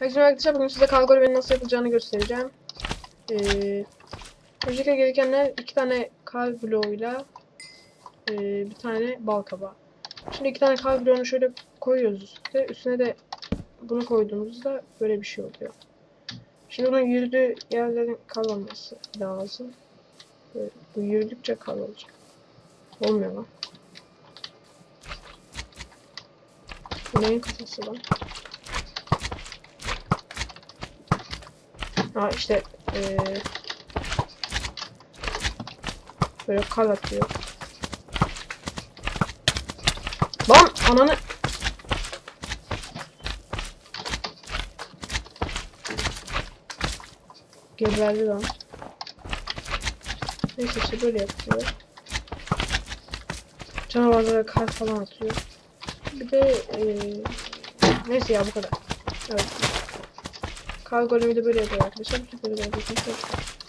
Herkese arkadaşlar bugün size kargo ödemeni nasıl yapılacağını göstereceğim. Ee, öncelikle gerekenler iki tane kar bloğuyla ee, bir tane bal kabağı. Şimdi iki tane kar bloğunu şöyle koyuyoruz üstüne. Üstüne de bunu koyduğumuzda böyle bir şey oluyor. Şimdi bunun yürüdüğü yerlerin kar olması lazım. Böyle, bu yürüdükçe kar olacak. Olmuyor lan. Neyin kafası lan? Ha işte eee böyle kar atıyor. Lan ananı Geberdi lan. Neyse işte böyle yapıyor. Canavarlara kar falan atıyor. Bir de eee neyse ya bu kadar. Evet. Kargo golemi de böyle yapıyor arkadaşlar. Şekilde de yapıyorsunuz.